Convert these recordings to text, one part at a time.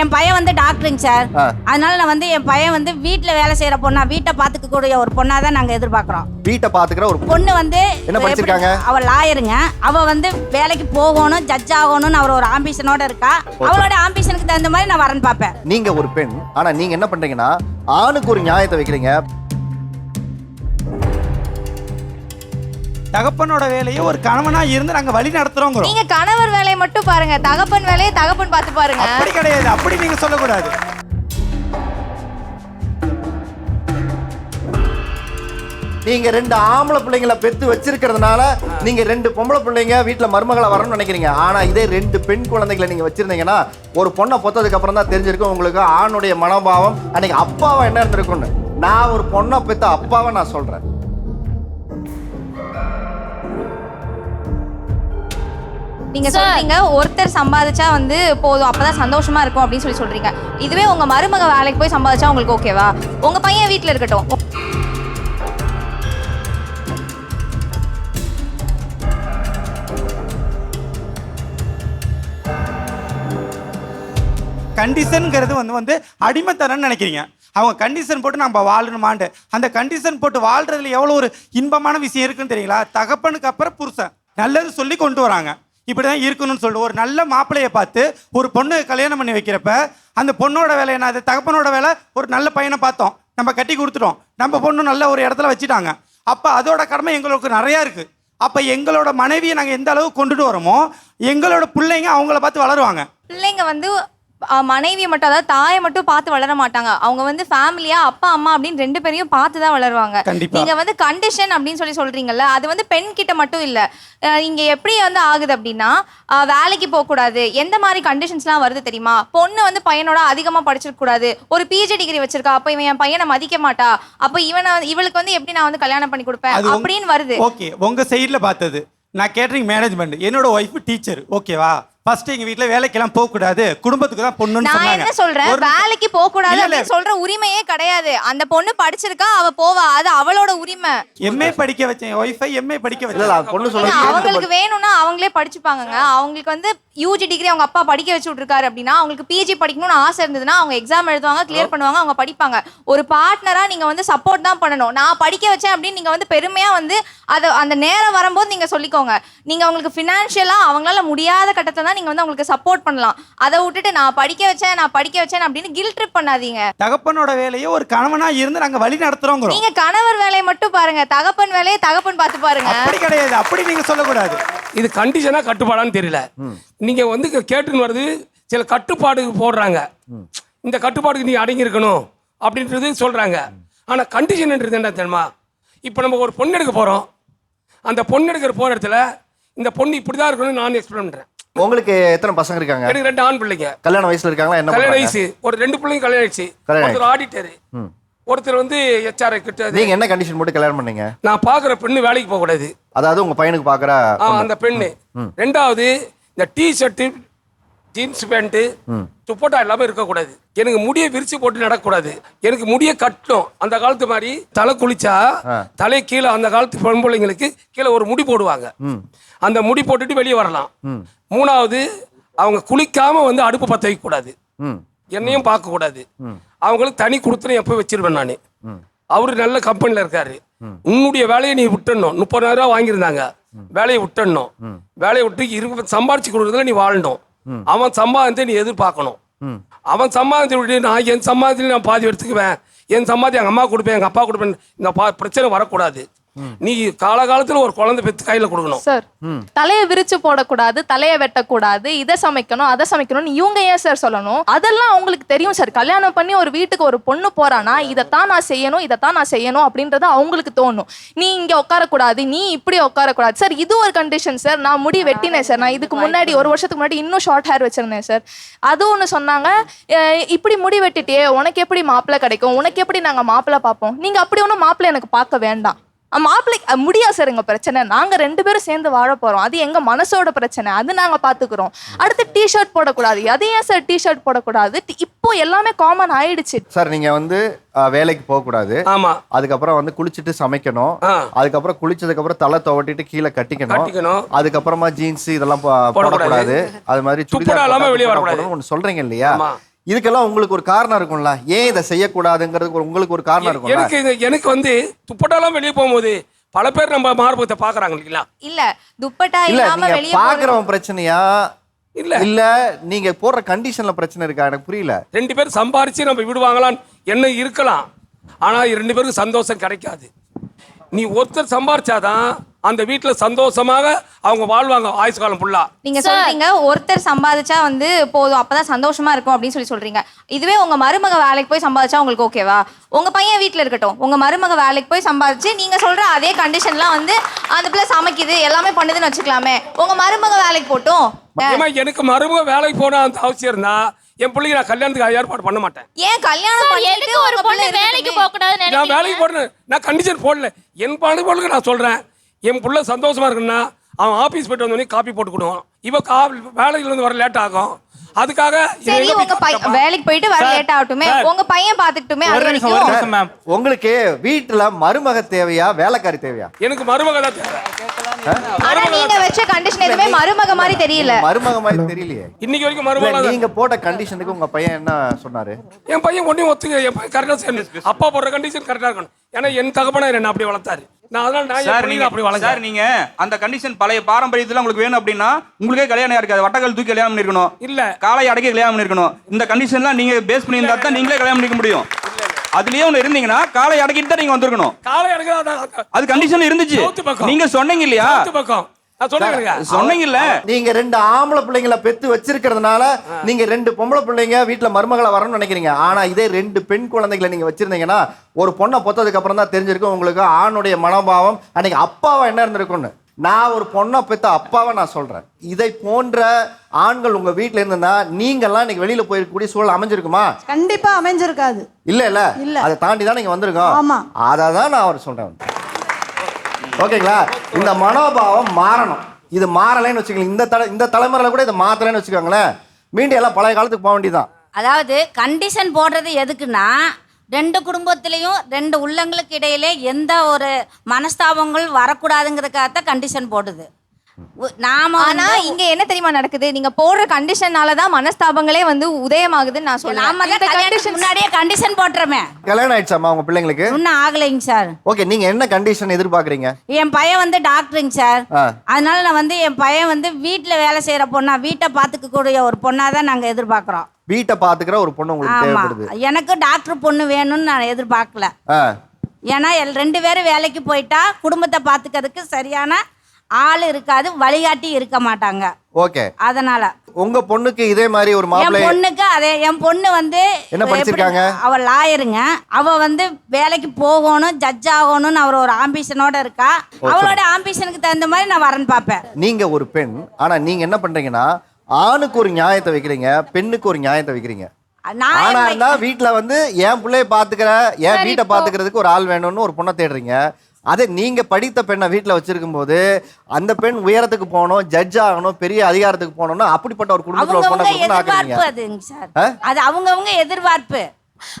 என் பையன் வந்து டாக்டருங்க சார். அதனால நான் வந்து என் பையன் வந்து வீட்டில் வேலை செய்யற பொண்ணா வீட்டை பார்த்துக்கக்கூடிய ஒரு பொண்ணா தான் நாங்கள் எதிர்பார்க்குறோம். வீட்டை பாத்துக்கிற ஒரு பொண்ணு வந்து என்ன படிச்சிருக்காங்க? அவ லாயருங்க. அவ வந்து வேலைக்கு போகணும் ஜட்ஜ் ஆகணும்னு அவர் ஒரு ஆம்பிஷனோட இருக்கா. அவளோட ஆம்பிஷனுக்கு தகுந்த மாதிரி நான் வரேன்னு பார்ப்பேன். நீங்க ஒரு பெண் ஆனா நீங்க என்ன பண்றீங்கன்னா ஆணுக்கு ஒரு நியாயத்தை வைக்கிறீங்க. தகப்பனோட வேலையை ஒரு கணவனா இருந்து நாங்க வழி நடத்துறோங்கிறோம். நீங்க கணவர் வேலையை மட்டும் பாருங்க. தகப்பன் வேலையை தகப்பன் பார்த்து பாருங்க. அப்படி கிடையாது. அப்படி நீங்க சொல்லக்கூடாது. நீங்க ரெண்டு ஆம்பளை பிள்ளைங்களை பெத்து வச்சிருக்கிறதுனால நீங்க ரெண்டு பொம்பளை பிள்ளைங்க வீட்டுல மருமகளை வரணும்னு நினைக்கிறீங்க. ஆனா இதே ரெண்டு பெண் குழந்தைகளை நீங்க வச்சிருந்தீங்கன்னா ஒரு பொண்ணை பொத்ததுக்கு அப்புறம் தான் தெரிஞ்சிருக்கும் உங்களுக்கு ஆணுடைய மனோபாவம். அன்னைக்கு அப்பாவா என்ன இருந்திருக்கும்னு. நான் ஒரு பொண்ணை பெத்த அப்பாவை நான் சொல்றேன். நீங்க சொல்றீங்க ஒருத்தர் சம்பாதிச்சா வந்து போதும் அப்பதான் சந்தோஷமா இருக்கும் அப்படின்னு சொல்லி சொல்றீங்க. இதுவே உங்க மருமக வேலைக்கு போய் சம்பாதிச்சா உங்களுக்கு ஓகேவா உங்க பையன் வீட்ல இருக்கட்டும். கண்டிஷனுங்கிறது வந்து வந்து அடிமைத்தனம்னு நினைக்கிறீங்க. அவங்க கண்டிஷன் போட்டு நம்ம வாழணுமாண்டு அந்த கண்டிஷன் போட்டு வாழ்றதுல எவ்வளோ ஒரு இன்பமான விஷயம் இருக்குன்னு தெரியுங்களா? தகப்பனுக்கு அப்புறம் புருஷன். நல்லது சொல்லி கொண்டு வராங்க. இப்படி தான் இருக்கணும்னு சொல்லிட்டு ஒரு நல்ல மாப்பிள்ளையை பார்த்து ஒரு பொண்ணு கல்யாணம் பண்ணி வைக்கிறப்ப அந்த பொண்ணோட வேலை என்ன? அது தகப்பனோட வேலை ஒரு நல்ல பையனை பார்த்தோம். நம்ம கட்டி கொடுத்துட்டோம். நம்ம பொண்ணு நல்ல ஒரு இடத்துல வச்சுட்டாங்க. அப்போ அதோட கடமை எங்களுக்கு நிறையா இருக்குது அப்போ எங்களோட மனைவியை நாங்கள் எந்த அளவுக்கு கொண்டுட்டு வரோமோ எங்களோட பிள்ளைங்க அவங்கள பார்த்து வளருவாங்க. பிள்ளைங்க வந்து மனைவியை மட்டும் அதாவது தாயை மட்டும் பார்த்து வளர மாட்டாங்க. அவங்க வந்து ஃபேமிலியா அப்பா அம்மா அப்படின்னு ரெண்டு பேரையும் பார்த்து தான் வளருவாங்க. நீங்க வந்து கண்டிஷன் அப்படின்னு சொல்லி சொல்றீங்கல்ல அது வந்து பெண் கிட்ட மட்டும் இல்ல. இங்க எப்படி வந்து ஆகுது அப்படின்னா வேலைக்கு போக கூடாது. எந்த மாதிரி கண்டிஷன்ஸ்லாம் வருது தெரியுமா? பொண்ணு வந்து பையனோட அதிகமா படிச்சிருக்க கூடாது. ஒரு பிஜி டிகிரி வச்சிருக்கா அப்ப இவன் என் பையனை மதிக்க மாட்டா. அப்ப இவனை இவளுக்கு வந்து எப்படி நான் வந்து கல்யாணம் பண்ணி கொடுப்பேன் அப்படின்னு வருது. ஓகே உங்க சைடுல பார்த்தது. நான் கேட்டரிங் மேனேஜ்மெண்ட் என்னோட ஒய்ஃப் டீச்சர் ஓகேவா ஃபர்ஸ்ட் எங்க வீட்ல வேலைக்கெல்லாம் போக கூடாது குடும்பத்துக்கு தான் பொண்ணுன்னு நான் என்ன சொல்றேன்? வேலைக்கு போக கூடாது. அப்படின்னு சொல்ற உரிமையே கிடையாது. அந்த பொண்ணு படிச்சிருக்கா அவ போவா. அது அவளோட உரிமை. எம்ஏ படிக்க வச்சேன். ஒய்ஃபை எம்ஏ படிக்க வச்சேன். பொண்ணு சொல்ல அவங்களுக்கு வேணும்னா அவங்களே படிச்சுப்பாங்கங்க. அவங்களுக்கு வந்து யூஜி டிகிரி அவங்க அப்பா படிக்க வச்சு விட்டுருக்காரு அப்படின்னா அவங்களுக்கு பிஜி படிக்கணும்னு ஆசை இருந்ததுன்னா அவங்க எக்ஸாம் எழுதுவாங்க கிளியர் பண்ணுவாங்க அவங்க படிப்பாங்க. ஒரு பார்ட்னரா நீங்க வந்து சப்போர்ட் தான் பண்ணணும். நான் படிக்க வச்சேன் அப்படின்னு நீங்க வந்து பெருமையா வந்து அதை அந்த நேரம் வரும்போது நீங்க சொல்லிக்கோங்க. நீங்க அவங்களுக்கு ஃபினான்ஷியலா அவங்களால முடியாத கட்டத்தை தான் நீங்க வந்து அவங்களுக்கு சப்போர்ட் பண்ணலாம். அதை விட்டுட்டு நான் படிக்க வச்சேன் நான் படிக்க வச்சேன் அப்படின்னு கில் ட்ரிப் பண்ணாதீங்க. தகப்பனோட வேலையை ஒரு கணவனா இருந்து நாங்க வழி நடத்துறோங்கிறோம். நீங்க கணவர் வேலையை மட்டும் பாருங்க. தகப்பன் வேலையை தகப்பன் பார்த்து பாருங்க. அப்படி கிடையாது. அப்படி நீங்க சொல்லக்கூடாது. இது கண்டிஷனா கட்டுப்பாடான்னு தெரியல. நீங்க வந்து கேட்டுன்னு வருது சில கட்டுப்பாடு போடுறாங்க. இந்த கட்டுப்பாடுக்கு நீ அடங்கி இருக்கணும் அப்படின்றது சொல்றாங்க. ஆனா கண்டிஷன்ன்றது என்ன தெரியுமா? இப்போ நம்ம ஒரு பொண்ணு எடுக்க போறோம். அந்த பொண்ணு எடுக்கிற போற இடத்துல இந்த பொண்ணு இப்படிதான் இருக்கணும்னு நான் எக்ஸ்பிளைன் பண்றேன். உங்களுக்கு எத்தனை பசங்க இருக்காங்க? எனக்கு ரெண்டு ஆண் பிள்ளைங்க. கல்யாண வயசுல இருக்காங்களா? என்ன கல்யாண வயசு. ஒரு ரெண்டு பிள்ளைங்க கல்யாணம் ஆயிடுச்சு. ஒருத்தர் ஆடிட்டர். ஒருத்தர் வந்து ஹெச்ஆர் கிட்ட நீங்க என்ன கண்டிஷன் போட்டு கல்யாணம் பண்ணீங்க? நான் பாக்குற பெண்ணு வேலைக்கு போக கூடாது அதாவது உங்க பையனுக்கு பாக்குற அந்த பெண்ணு. ரெண்டாவது இந்த T shirt jeans pant dupatta எல்லாமே இருக்கக்கூடாது. எனக்கு முடியை விரிச்சு போட்டு நடக்கக்கூடாது. எனக்கு முடியை கட்டணும். அந்த காலத்து மாதிரி தலை குளிச்சா தலை கீழே அந்த காலத்து பொம்பளைங்களுக்கு கீழே ஒரு முடி போடுவாங்க. அந்த முடி போட்டுட்டு வெளியே வரலாம். மூணாவது அவங்க குளிக்காம வந்து அடுப்பு பற்ற வைக்கக்கூடாது. என்னையும் பார்க்க கூடாது அவங்களுக்கு தனி கொடுத்துன்னு எப்போ வச்சிருவேன் நான். அவரு நல்ல கம்பெனில இருக்காரு. உன்னுடைய வேலையை நீ விட்டுடணும். முப்பதாயிரம் ரூபாய் வாங்கியிருந்தாங்க. வேலையை விட்டுடணும். வேலையை விட்டு இருபது சம்பாரிச்சு கொடுக்குறதுல நீ வாழணும். அவன் சம்பாதித்தை நீ எதிர்பார்க்கணும். அவன் சம்பாதிச்சு விட்டு நான் என் சம்பாதித்துல நான் பாதி எடுத்துக்குவேன். என் சம்பாதி எங்க அம்மா கொடுப்பேன் எங்க அப்பா கொடுப்பேன். இந்த பா- பிரச்சனை வரக்கூடாது. நீ காலகாலத்துல ஒரு குழந்தை பெத்து கையில கொடுக்கணும். சார் தலையை விரிச்சு போடக்கூடாது தலையை வெட்டக்கூடாது இதை சமைக்கணும் அதை சமைக்கணும்னு இவங்க ஏன் சார் சொல்லணும்? அதெல்லாம் அவங்களுக்கு தெரியும் சார் கல்யாணம் பண்ணி ஒரு வீட்டுக்கு ஒரு பொண்ணு போறானா இதைத்தான் நான் செய்யணும் இதைத்தான் நான் செய்யணும் அப்படின்றது அவங்களுக்கு தோணும். நீ இங்க உட்காரக்கூடாது நீ இப்படி உட்காரக்கூடாது. சார் இது ஒரு கண்டிஷன் சார் நான் முடி வெட்டினேன் சார் நான் இதுக்கு முன்னாடி ஒரு வருஷத்துக்கு முன்னாடி இன்னும் ஷார்ட் ஹேர் வச்சிருந்தேன் சார் அது ஒன்று சொன்னாங்க இப்படி முடி வெட்டிட்டே உனக்கு எப்படி மாப்பிள்ளை கிடைக்கும்? உனக்கு எப்படி நாங்கள் மாப்பிள்ளை பார்ப்போம்? நீங்க அப்படி ஒன்றும் மாப்பிள்ளை எனக்கு பார்க்க வேண்டாம். மாப்பிள்ளை முடியா சார் எங்க பிரச்சனை? நாங்க ரெண்டு பேரும் சேர்ந்து வாழ போறோம். அது எங்க மனசோட பிரச்சனை. அது நாங்க பாத்துக்கிறோம். அடுத்து டி ஷர்ட் போடக்கூடாது. அது ஏன் சார் டி ஷர்ட் போடக்கூடாது இப்போ எல்லாமே காமன் ஆயிடுச்சு. சார் நீங்க வந்து வேலைக்கு போக கூடாது ஆமா. அதுக்கப்புறம் வந்து குளிச்சுட்டு சமைக்கணும். அதுக்கப்புறம் குளிச்சதுக்கு அப்புறம் தலை துவட்டிட்டு கீழே கட்டிக்கணும். கட்டிக்கணும். அதுக்கப்புறமா ஜீன்ஸ் இதெல்லாம் போடக்கூடாது. அது மாதிரி சுடிதார் வெளிய வரக்கூடாது. ஒண்ணு சொல்றீங்க இல்லையா? ஆமா. இதுக்கெல்லாம் உங்களுக்கு ஒரு காரணம் இருக்கும்ல? ஏன் இதை செய்யக்கூடாதுங்கிறதுக்கு உங்களுக்கு ஒரு காரணம் இருக்கும்ல? எனக்கு எனக்கு வந்து துப்பட்டாலாம் வெளியே போகும்போது பல பேர் நம்ம மார்பகத்தை பாக்குறாங்க இல்லைங்களா? இல்ல துப்பட்டா இல்ல நீங்க பாக்குறவன் பிரச்சனையா? இல்ல. இல்ல நீங்க போடுற கண்டிஷன்ல பிரச்சனை இருக்கா? எனக்கு புரியல. ரெண்டு பேரும் சம்பாரிச்சு நம்ம வீடு வாங்கலாம் என்ன இருக்கலாம். ஆனா ரெண்டு பேருக்கு சந்தோஷம் கிடைக்காது. நீ ஒருத்தர் சம்பாரிச்சாதான் அந்த வீட்டுல சந்தோஷமாக அவங்க வாழ்வாங்க ஆயுசு காலம் ஃபுல்லா நீங்க சொல்றீங்க ஒருத்தர் சம்பாதிச்சா வந்து போதும் அப்பதான் சந்தோஷமா இருக்கும் அப்படின்னு சொல்லி சொல்றீங்க. இதுவே உங்க மருமக வேலைக்கு போய் சம்பாதிச்சா உங்களுக்கு ஓகேவா உங்க பையன் வீட்ல இருக்கட்டும் உங்க மருமக வேலைக்கு போய் சம்பாதிச்சு நீங்க சொல்ற அதே கண்டிஷன்லாம் வந்து அந்த பிள்ளை சமைக்குது எல்லாமே பண்ணுதுன்னு வச்சுக்கலாமே. உங்க மருமக வேலைக்கு போட்டும் எனக்கு மருமக வேலைக்கு போன அந்த அவசியம் இருந்தா? என் பிள்ளைக்கு நான் கல்யாணத்துக்கு ஏற்பாடு பண்ண மாட்டேன். ஏன் கல்யாணம் பண்ணிட்டு எதுக்கு ஒரு பொண்ணு வேலைக்கு? போக கூடாதுன்னு நான் வேலைக்கு போடுறேன் நான் கண்டிஷன் போடல. என் பணம் நான் சொல்றேன். என் புள்ள சந்தோஷமா இருக்குன்னா அவன் ஆபீஸ் போயிட்டு வந்தோடனே காப்பி போட்டு கொடுவான் இவ கா வேலையில இருந்து வர லேட் ஆகும். அதுக்காக சரி உங்க பையன் வேலைக்கு போயிட்டு வர லேட் ஆகட்டுமே. உங்க பையன் அது வரைக்கும் மேம் உங்களுக்கு வீட்டுல மருமக தேவையா வேலைக்காரி தேவையா? எனக்கு மருமக தான் தேவை. ஆனா நீங்க வச்ச கண்டிஷன் எதுவுமே மருமக மாதிரி தெரியல. மருமக மாதிரி தெரியலையே. இன்னைக்கு வரைக்கும் மருமக நீங்க போட்ட கண்டிஷனுக்கு உங்க பையன் என்ன சொன்னாரு? என் பையன் ஒன்றையும் ஒத்துக்க என் பையன் செய்யணும் அப்பா போடுற கண்டிஷன் கரெக்டாக இருக்கணும். ஏன்னா என் தகப்பனா என்ன அப்படி வளர்த்தாரு. நான் அதனால நான் சார் நீங்க அப்படி சார் வளர்க்குறேன் நீங்க அந்த கண்டிஷன் பழைய பாரம்பரியத்துல உங்களுக்கு வேணும் அப்படின்னா உங்களுக்கே கல்யாணம் இருக்காது. வட்டக்கல் தூக்கி கல்யாணம் பண்ணிருக்கணும். இல்ல. காலை அடக்கி கல்யாணம் பண்ணிருக்கணும். இந்த கண்டிஷன்லாம் நீங்க பேஸ் பண்ணி இருந்தா தான் நீங்களே கல்யாணம் பண்ணிக்க முடியும். அதுலயே ஒண்ணு இருந்தீங்கன்னா காலை அடக்கிட்டு தான் நீங்க வந்திருக்கணும். காலை அதான் அது கண்டிஷன் இருந்துச்சு. நீங்க சொன்னீங்க இல்லையா? பக்கம். சொன்னீங்கல்ல நீங்க ரெண்டு ஆம்பளை பிள்ளைங்களை பெத்து வச்சிருக்கிறதுனால நீங்க ரெண்டு பொம்பளை பிள்ளைங்க வீட்டுல மருமகளை வரணும்னு நினைக்கிறீங்க. ஆனா இதே ரெண்டு பெண் குழந்தைகளை நீங்க வச்சிருந்தீங்கன்னா ஒரு பொண்ணை பொத்ததுக்கு அப்புறம் தான் தெரிஞ்சிருக்கும் உங்களுக்கு ஆணுடைய மனோபாவம். அன்னைக்கு அப்பாவா என்ன இருந்திருக்கும்னு. நான் ஒரு பொண்ணை பெத்த அப்பாவை நான் சொல்றேன். இதை போன்ற ஆண்கள் உங்க வீட்டுல இருந்திருந்தா நீங்கெல்லாம் இன்னைக்கு வெளியில போயிருக்கக்கூடிய சூழல் அமைஞ்சிருக்குமா? கண்டிப்பா அமைஞ்சிருக்காது. இல்ல இல்ல. இல்ல. அதை தாண்டி தான் நீங்க வந்திருக்கோம். ஆமா. அதை தான் நான் அவர் சொல்றேன். ஓகேங்களா? இந்த மனோபாவம் மாறணும். இது மாறலைன்னு வச்சுக்கோங்க இந்த தலை இந்த தலைமுறையில் கூட இதை மாத்தலைன்னு வச்சுக்கோங்களேன். மீண்டும் எல்லாம் பழைய காலத்துக்கு போக வேண்டியதுதான். அதாவது கண்டிஷன் போடுறது எதுக்குன்னா ரெண்டு குடும்பத்திலையும் ரெண்டு உள்ளங்களுக்கு இடையிலே எந்த ஒரு மனஸ்தாபங்கள் வரக்கூடாதுங்கிறதுக்காகத்தான் கண்டிஷன் போடுது. நாம ஆனா இங்க என்ன தெரியுமா நடக்குது? நீங்க போடுற கண்டிஷன்னால தான் மனஸ்தாபங்களே வந்து உதயமாகுதுன்னு நான் சொல்றேன். நாம தான் conditions- முன்னாடியே கண்டிஷன் போட்டுறோமே கல்யாணம் ஆயிடுச்சாமா உங்க பிள்ளைங்களுக்கு? இன்னும் ஆகலைங்க சார். ஓகே நீங்க என்ன கண்டிஷன் எதிர்பார்க்கறீங்க? என் பையன் வந்து டாக்டருங்க சார். அதனால நான் வந்து என் பையன் வந்து வீட்டில் வேலை செய்கிற பொண்ணா வீட்டை பார்த்துக்கக்கூடிய ஒரு பொண்ணா தான் நாங்கள் எதிர்பார்க்குறோம். வீட்டை பாத்துக்கிற ஒரு பொண்ணு உங்களுக்கு தேவைப்படுது. எனக்கு டாக்டர் பொண்ணு வேணும்னு நான் எதிர்பார்க்கல. ஏன்னா எல் ரெண்டு பேரும் வேலைக்கு போயிட்டா குடும்பத்தை பார்த்துக்கிறதுக்கு சரியான ஆள் இருக்காது வழிகாட்டி இருக்க மாட்டாங்க. ஓகே. அதனால. உங்க பொண்ணுக்கு இதே மாதிரி ஒரு என் மாப்பிள்ளை பொண்ணுக்கு அதே என் பொண்ணு வந்து என்ன படிச்சிருக்காங்க? எப்படி- அவ லாயருங்க. அவ வந்து வேலைக்கு போகணும் ஜட்ஜ் ஆகணும்னு அவர் ஒரு ஆம்பிஷனோட இருக்கா. அவளோட ஆம்பிஷனுக்கு தகுந்த மாதிரி நான் வரேன்னு பார்ப்பேன் நீங்க ஒரு பெண் ஆனா நீங்க என்ன பண்றீங்கன்னா ஆணுக்கு ஒரு நியாயத்தை வைக்கிறீங்க பெண்ணுக்கு ஒரு நியாயத்தை வைக்கிறீங்க. நான் ஆனா இருந்தா வீட்டுல வந்து என் பிள்ளைய பாத்துக்கிற என் வீட்டை பாத்துக்கிறதுக்கு ஒரு ஆள் வேணும்னு ஒரு பொண்ணை தேடுறீங்க. அதே நீங்க படித்த பெண்ணை வீட்டுல வச்சிருக்கும் போது அந்த பெண் உயரத்துக்கு போகணும் ஜட்ஜ் ஆகணும் பெரிய அதிகாரத்துக்கு போகணும்னா அப்படிப்பட்ட ஒரு குடும்பத்துல? அது அவங்கவுங்க எதிர்பார்ப்பு.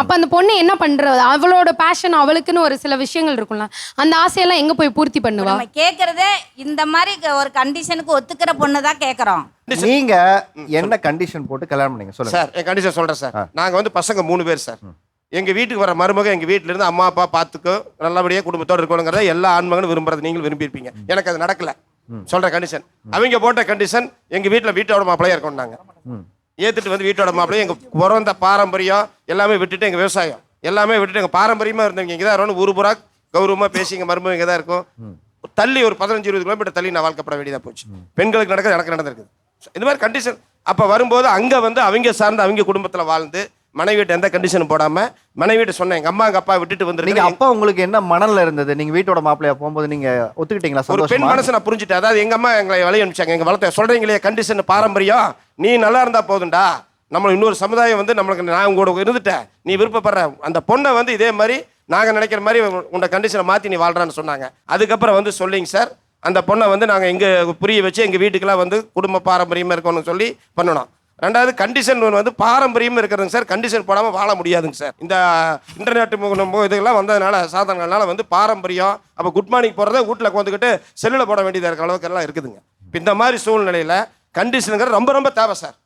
அப்ப அந்த பொண்ணு என்ன பண்றது? அவளோட பேஷன் அவளுக்குன்னு ஒரு சில விஷயங்கள் இருக்கும்ல. அந்த ஆசையெல்லாம் எங்க போய் பூர்த்தி பண்ணுவா? நம்ம கேட்கறதே இந்த மாதிரி ஒரு கண்டிஷனுக்கு ஒத்துக்கிற பொண்ணு தான் கேட்குறோம் நீங்க என்ன கண்டிஷன் போட்டு கல்யாணம் பண்ணீங்க? சொல்லுங்க. சார் என் கண்டிஷன் சொல்றேன் சார். நாங்க வந்து பசங்க மூணு பேர் சார். எங்க வீட்டுக்கு வர மருமக எங்க வீட்ல இருந்து அம்மா அப்பா பார்த்துக்கோ நல்லபடியா குடும்பத்தோட இருக்கணுங்கிறத எல்லா ஆண்மகனும் விரும்புறது நீங்களும் விரும்பியிருப்பீங்க. எனக்கு அது நடக்கல. சொல்ற கண்டிஷன் அவங்க போட்ட கண்டிஷன் எங்க வீட்டுல வீட்டோட மாப்பிள்ளையா இருக்கணும்னாங்க ஏத்துட்டு வந்து வீட்டோட மாப்பிள்ளைய எங்க பிறந்த பாரம்பரியம் எல்லாமே விட்டுட்டு எங்க விவசாயம் எல்லாமே விட்டுட்டு எங்க பாரம்பரியமா இருந்தவங்க இங்க தான் இருக்கணும் ஊரு பூரா கௌரவமா பேசி எங்க மருமக இங்க தான் இருக்கும் தள்ளி ஒரு பதினஞ்சு இருபது கிலோமீட்டர் தள்ளி நான் வாழ்க்கப்பட வேண்டியதா போச்சு. பெண்களுக்கு நடக்கிறது எனக்கு நடந்திருக்குது. இந்த மாதிரி கண்டிஷன் அப்ப வரும்போது அங்க வந்து அவங்க சார்ந்து அவங்க குடும்பத்துல வாழ்ந்து மனைவிட்ட எந்த கண்டிஷனும் போடாம மனைவிட்ட சொன்னேன் எங்க அம்மா எங்க அப்பா விட்டுட்டு நீங்க வந்திருக்கீங்க அப்பா உங்களுக்கு என்ன மனநில இருந்தது? நீங்க வீட்டோட மாப்பிள்ளையா போகும்போது நீங்க ஒத்துக்கிட்டீங்களா? ஒரு பெண் மனசை நான் புரிஞ்சுட்டேன். அதாவது எங்க அம்மா எங்களை வழி அனுப்பிச்சாங்க. எங்க வளர்த்த சொல்றீங்களே கண்டிஷன் பாரம்பரியம். நீ நல்லா இருந்தா போதும்டா. நம்ம இன்னொரு சமுதாயம் வந்து நம்மளுக்கு நான் உங்களோட இருந்துட்டேன். நீ விருப்பப்படுற அந்த பொண்ணை வந்து இதே மாதிரி நாங்க நினைக்கிற மாதிரி உன்னோட கண்டிஷனை மாத்தி நீ வாழ்றான்னு சொன்னாங்க. அதுக்கப்புறம் வந்து சொல்லிங்க சார். அந்த பொண்ணை வந்து நாங்க இங்க புரிய வச்சு எங்க வீட்டுக்கெல்லாம் வந்து குடும்ப பாரம்பரியமா இருக்கணும்னு சொல்லி பண்ணணும். ரெண்டாவது கண்டிஷன் வந்து பாரம்பரியம் இருக்கிறதுங்க சார். கண்டிஷன் போடாமல் வாழ முடியாதுங்க சார். இந்த இன்டர்நெட் இதெல்லாம் வந்ததுனால சாதனங்கள்னால வந்து பாரம்பரியம் அப்போ குட் மார்னிங் போடுறத வீட்டில் உட்காந்துக்கிட்டு செல்லில் போட வேண்டியதாக இருக்கிற அளவுக்கு எல்லாம் இருக்குதுங்க. இப்போ இந்த மாதிரி சூழ்நிலையில் கண்டிஷனுங்கிறது ரொம்ப ரொம்ப தேவை சார்.